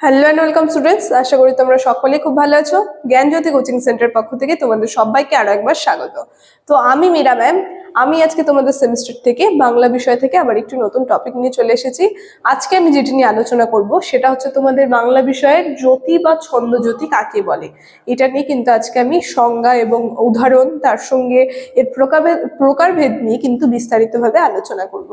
Hello and welcome students আশা করি তোমরা সকলেই খুব ভালো আছো। জ্ঞানজ্যোতি কোচিং সেন্টার পক্ষ থেকে তোমাদের সবাইকে আরও একবার স্বাগত। তো আমি মীরা ম্যাম। আমি আজকে তোমাদের সেমিস্টার থেকে, বাংলা বিষয় থেকে আবার একটি নতুন টপিক নিয়ে চলে এসেছি। আজকে আমি যেটি নিয়ে আলোচনা করব, সেটা হচ্ছে তোমাদের বাংলা বিষয়ের জ্যোতি বা ছন্দ জ্যোতি কাকে বলে? এটা নিয়ে কিন্তু আজকে আমি সংজ্ঞা এবং উদাহরণ, তার সঙ্গে এর প্রকারভেদ প্রকারভেদ নিয়ে কিন্তু বিস্তারিতভাবে আলোচনা করব।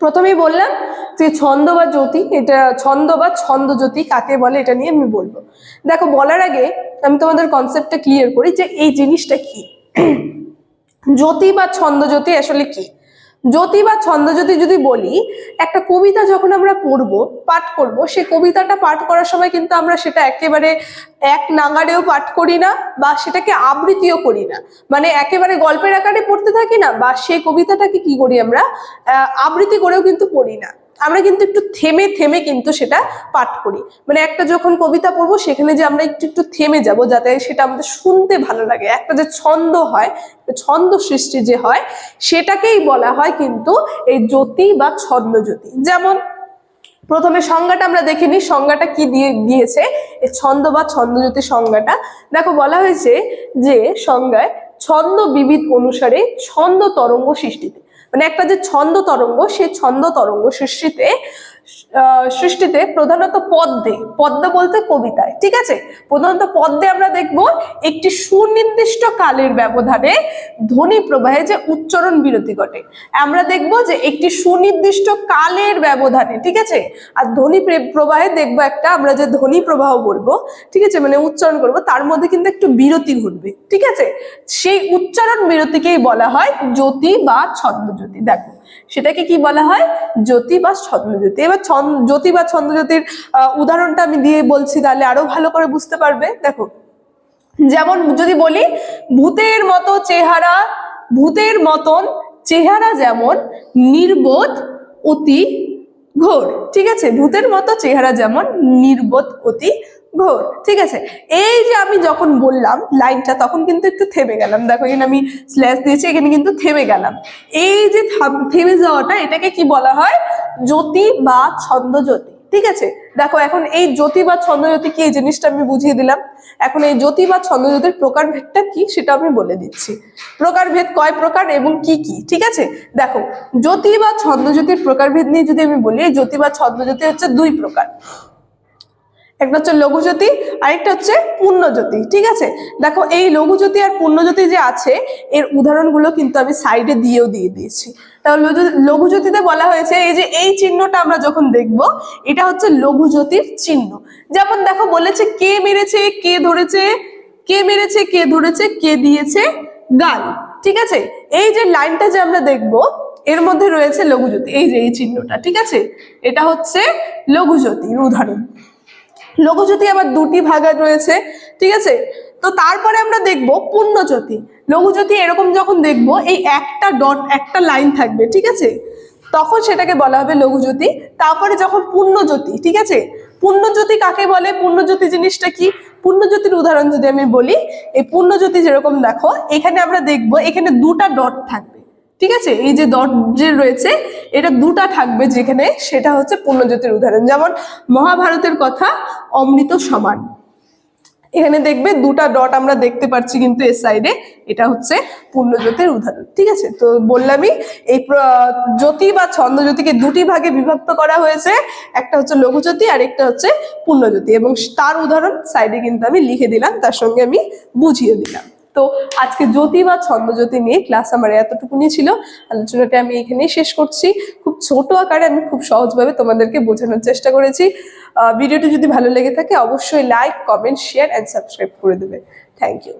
প্রথমেই বললাম যে ছন্দ বা জ্যোতি, এটা ছন্দ বা ছন্দ জ্যোতি কাকে বলে এটা নিয়ে আমি বলব। দেখো, বলার আগে আমি তোমাদের কনসেপ্টটা ক্লিয়ার করি যে এই জিনিসটা কি? জ্যোতি বা ছন্দ জ্যোতি আসলে কি? জ্যোতি বা ছন্দ জ্যোতি যদি বলি, একটা কবিতা যখন আমরা পড়ব, পাঠ করব, সে কবিতাটা পাঠ করার সময় কিন্তু আমরা সেটা একেবারে এক নাগারেও পাঠ করি না বা সেটাকে আবৃত্তিও করি না। মানে একেবারে গল্পের আকারে পড়তে থাকি না বা সেই কবিতাটাকে কি করি আমরা আবৃত্তি করেও কিন্তু পড়ি না। আমরা কিন্তু একটু থেমে থেমে কিন্তু সেটা পাঠ করি। মানে একটা যখন কবিতা পড়ব, সেখানে যে আমরা একটু একটু থেমে যাব, যাতে সেটা আমাদের শুনতে ভালো লাগে। একটা যে ছন্দ হয় ছন্দ সৃষ্টি যে হয়, সেটাকেই বলা হয় কিন্তু এই জ্যোতি বা ছন্দ জ্যোতি যেমন প্রথমে সংজ্ঞাটা আমরা দেখে নিই, সংজ্ঞাটা কি দিয়ে, দিয়েছে? এই ছন্দ বা ছন্দজ্যোতি সংজ্ঞাটা। দেখো, বলা হয়েছে যে সংজ্ঞায় ছন্দ বিবিধ অনুসারে ছন্দ তরঙ্গ সৃষ্টিতে। মানে একটা যে ছন্দ তরঙ্গ সেই ছন্দ তরঙ্গ সৃষ্টিতে সৃষ্টিতে প্রধানত পদ্মে, পদ্ম বলতে কবিতায়, ঠিক আছে? প্রধানত পদ্মে আমরা দেখব একটি সুনির্দিষ্ট কালের ব্যবধানে ধ্বনি প্রবাহে যে উচ্চারণ বিরতি ঘটে। আমরা দেখব যে একটি সুনির্দিষ্ট কালের ব্যবধানে, ঠিক আছে? আর ধ্বনি প্রবাহে দেখব একটা, আমরা যে ধ্বনি প্রবাহ বলব, ঠিক আছে? মানে উচ্চারণ করব, তার মধ্যে কিন্তু একটু বিরতি ঘটবে, ঠিক আছে? সেই উচ্চারণ বিরতিকেই বলা হয় জ্যোতি বা ছন্দজ্যোতি দেখো সেটাকে কি বলা হয়? জ্যোতি বা ছন্দজ্যোতি এবার ছন্দ, জ্যোতি বা ছন্দজ্যোতির উদাহরণটা আমি দিয়ে বলছি, তাহলে আরও ভালো করে বুঝতে পারবে। দেখো, যেমন যদি বলি, ভূতের মতো চেহারা, ভূতের মতন চেহারা যেমন, নির্বোধ, অতি ঘোর, ঠিক আছে? ভূতের মতো চেহারা যেমন নির্বোধ অতি ঘোর, ঠিক আছে? এই যে আমি যখন বললাম লাইনটা, তখন কিন্তু একটু থেমে গেলাম। দেখো, এখানে আমি স্ল্যাশ দিয়েছি, এখানে কিন্তু থেমে গেলাম। এই যে থাম- যাওয়াটা, এটাকে কি বলা হয়? জ্যোতি বা ছন্দ জ্যোতি। ঠিক আছে? দেখো, এখন এই জ্যোতি বা ছন্দজ্যোতি কি এই জিনিসটা আমি বুঝিয়ে দিলাম? এখন এই জ্যোতি বা ছন্দজ্যোতির প্রকারভেদটা কি সেটা আমি বলে দিচ্ছি। প্রকারভেদ কয় প্রকার এবং কি কি? ঠিক আছে? দেখো, জ্যোতি বা ছন্দজ্যোতির প্রকারভেদ নিয়ে যদি আমি বলি জ্যোতি বা ছন্দজ্যোতি হচ্ছে দুই প্রকার। একটা হচ্ছে লঘুজ্যোতি, আরেকটা হচ্ছে পূর্ণজ্যোতি, ঠিক আছে? দেখো, এই লঘুজ্যোতি আর পূর্ণজ্যোতি যে আছে, এর উদাহরণগুলো কিন্তু আমি সাইডে দিয়েও দিয়ে দিয়েছি। তাহলে লঘু- লঘুজ্যোতিতে বলা হয়েছে, এই যে এই চিহ্নটা আমরা যখন দেখব, এটা হচ্ছে লঘুজ্যোতির চিহ্ন। যেমন দেখো, বলেছে কে মেরেছে, কে ধরেছে, কে মেরেছে, কে ধরেছে, কে দিয়েছে গাল ঠিক আছে? এই যে লাইনটা যে আমরা দেখব, এর মধ্যে রয়েছে লঘুজ্যোতি, এই যে এই চিহ্নটা, ঠিক আছে? এটা হচ্ছে লঘুজ্যোতির উদাহরণ। লঘুজ্যোতি আবার দুটি ভাগে রয়েছে, ঠিক আছে? তো তারপরে আমরা দেখব পূর্ণজ্যোতি। লঘুজ্যোতি এরকম যখন দেখব, এই একটা ডট একটা লাইন থাকবে, ঠিক আছে? তখন সেটাকে বলা হবে লঘুজ্যোতি। তারপরে যখন পূর্ণজ্যোতি, ঠিক আছে? পূর্ণজ্যোতি কাকে বলে? পূর্ণজ্যোতি জিনিসটা কি? পূর্ণজ্যোতির উদাহরণ যদি আমি বলি, এই পূর্ণজ্যোতি যেরকম দেখো, এখানে আমরা দেখব, এখানে দুটা ডট থাকবে। ঠিক আছে? এই যে ডট যে রয়েছে, এটা দুটা থাকবে যেখানে, সেটা হচ্ছে পূর্ণজ্যোতির উদাহরণ। যেমন, মহাভারতের কথা, অমৃত সমান। এখানে দেখবে দুটা ডট আমরা দেখতে পাচ্ছি কিন্তু এর সাইডে এটা হচ্ছে পূর্ণজ্যোতির উদাহরণ। ঠিক আছে? তো বললামই, এই জ্যোতি বা ছন্দজ্যোতিকে দুটি ভাগে বিভক্ত করা হয়েছে। একটা হচ্ছে লঘুজ্যোতি আর একটা হচ্ছে পূর্ণজ্যোতি। এবং তার উদাহরণ সাইডে কিন্তু আমি লিখে দিলাম, তার সঙ্গে আমি বুঝিয়ে দিলাম। তো আজকে জ্যোতি বা ছন্দজ্যোতি নিয়ে ক্লাস আমার এতটুকুনি ছিল। আলোচনাটা আমি এখানেই শেষ করছি। খুব ছোট আকারে আমি খুব সহজভাবে তোমাদেরকে বোঝানোর চেষ্টা করেছি। ভিডিওটি যদি ভালো লেগে থাকে, অবশ্যই like comment share and subscribe করে দেবে। Thank you